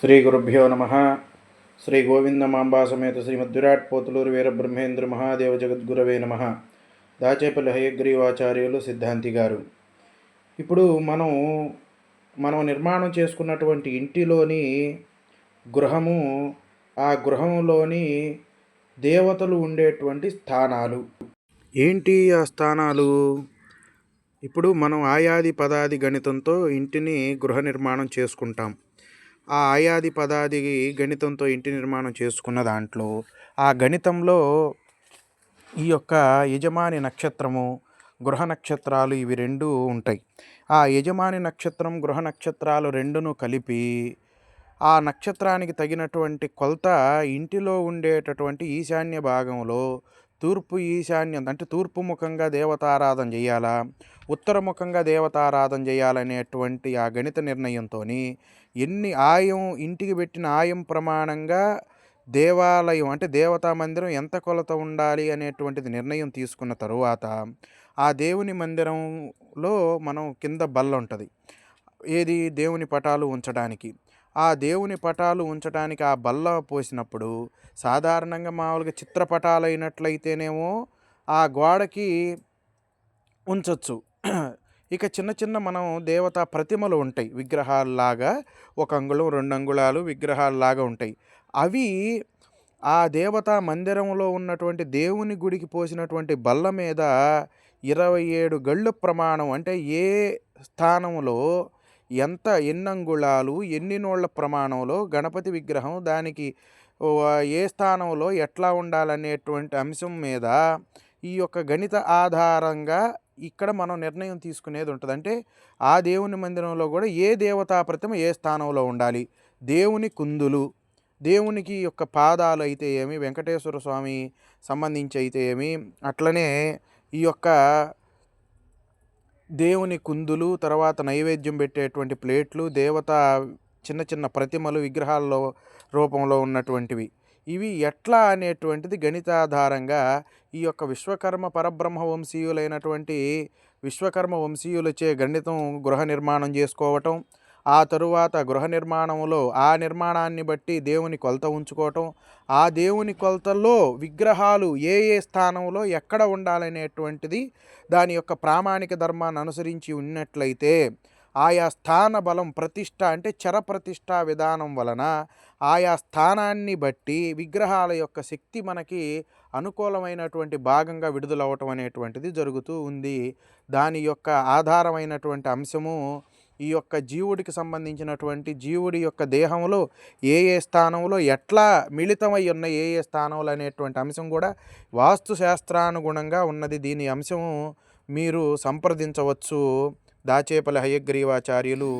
శ్రీ గురుభ్యో నమ. శ్రీ గోవిందమాంబా సమేత శ్రీ విరాట్ పోతులూరు వీరబ్రహ్మేంద్ర మహాదేవ జగద్గురవే నమ. దాచేపల్లి హయగ్రీవాచార్యులు సిద్ధాంతి గారు. ఇప్పుడు మనం మనం నిర్మాణం చేసుకున్నటువంటి ఇంటిలోని గృహము ఆ గృహంలోని దేవతలు ఉండేటువంటి స్థానాలు. ఏంటి ఆ స్థానాలు? ఇప్పుడు మనం ఆయాది పదాది గణితంతో ఇంటిని గృహ నిర్మాణం చేసుకుంటాం. ఆ ఆయాది పదాది గణితంతో ఇంటి నిర్మాణం చేసుకున్న దాంట్లో ఆ గణితంలో ఈ యొక్క యజమాని నక్షత్రము గృహ నక్షత్రాలు ఇవి రెండు ఉంటాయి. ఆ యజమాని నక్షత్రం గృహ నక్షత్రాలు రెండును కలిపి ఆ నక్షత్రానికి తగినటువంటి కొలత ఇంటిలో ఉండేటటువంటి ఈశాన్య భాగంలో తూర్పు ఈశాన్యం అంటే తూర్పు ముఖంగా దేవతారాధన చేయాలా? ఉత్తరముఖంగా దేవతారాధన చేయాలనేటువంటి ఆ గణిత నిర్ణయంతో ఎన్ని ఆయం ఇంటికి పెట్టిన ఆయం ప్రమాణంగా దేవాలయం అంటే దేవతా మందిరం ఎంత కొలత ఉండాలి అనేటువంటిది నిర్ణయం తీసుకున్న తరువాత ఆ దేవుని మందిరంలో మనం కింద బల్ల ఉంటుంది. ఏది? దేవుని పటాలు ఉంచడానికి. ఆ దేవుని పటాలు ఉంచడానికి ఆ బల్ల పోసినప్పుడు సాధారణంగా మామూలుగా చిత్రపటాలు అయినట్లయితేనేమో ఆ గోడకి ఉంచవచ్చు ఇక చిన్న చిన్న మనం దేవతా ప్రతిమలు ఉంటాయి. విగ్రహాలలాగా ఒక అంగుళం రెండు అంగుళాలు విగ్రహాలలాగా ఉంటాయి. అవి ఆ దేవతా మందిరంలో ఉన్నటువంటి దేవుని గుడికి పోసినటువంటి బల్ల మీద ఇరవై ఏడు గళ్ళు ప్రమాణం అంటే ఏ స్థానంలో ఎంత ఎన్ని అంగుళాలు ఎన్ని నోళ్ళ ప్రమాణంలో గణపతి విగ్రహం దానికి ఏ స్థానంలో ఎట్లా ఉండాలనేటువంటి అంశం మీద ఈ యొక్క గణిత ఆధారంగా ఇక్కడ మనం నిర్ణయం తీసుకునేది ఉంటుంది. అంటే ఆ దేవుని మందిరంలో కూడా ఏ దేవతా ప్రతిమ ఏ స్థానంలో ఉండాలి? దేవుని కుందులు దేవునికి యొక్క పాదాలు అయితే ఏమి? వెంకటేశ్వర స్వామి సంబంధించి అయితే ఏమి? అట్లనే ఈ యొక్క దేవుని కుందులు తర్వాత నైవేద్యం పెట్టేటువంటి ప్లేట్లు దేవత చిన్న చిన్న ప్రతిమలు విగ్రహాల్లో రూపంలో ఉన్నటువంటివి. ఇవి ఎట్లా అనేటువంటిది గణితాధారంగా ఈ యొక్క విశ్వకర్మ పరబ్రహ్మ వంశీయులైనటువంటి విశ్వకర్మ వంశీయులచే గణితం గృహ నిర్మాణం చేసుకోవటం ఆ తరువాత గృహ నిర్మాణంలో ఆ నిర్మాణాన్ని బట్టి దేవుని కొలత ఉంచుకోవటం ఆ దేవుని కొలతల్లో విగ్రహాలు ఏ ఏ స్థానంలో ఎక్కడ ఉండాలనేటువంటిది దాని యొక్క ప్రామాణిక ధర్మాన్ని అనుసరించి ఉన్నట్లయితే ఆయా స్థాన బలం ప్రతిష్ట అంటే చర ప్రతిష్ట విధానం వలన ఆయా స్థానాన్ని బట్టి విగ్రహాల యొక్క శక్తి మనకి అనుకూలమైనటువంటి భాగంగా విడుదలవటం అనేటువంటిది జరుగుతూ ఉంది. దాని యొక్క ఆధారమైనటువంటి అంశము ఈ యొక్క జీవుడికి సంబంధించినటువంటి జీవుడి యొక్క దేహంలో ఏ ఏ స్థానంలో ఎట్లా మిళితమై ఉన్న ఏ ఏ స్థానంలో అనేటువంటి అంశం కూడా వాస్తు శాస్త్రానుగుణంగా ఉన్నది. దీని అంశము మీరు సంప్రదించవచ్చు. దాచేపల్లి హయగ్రీవాచార్యులు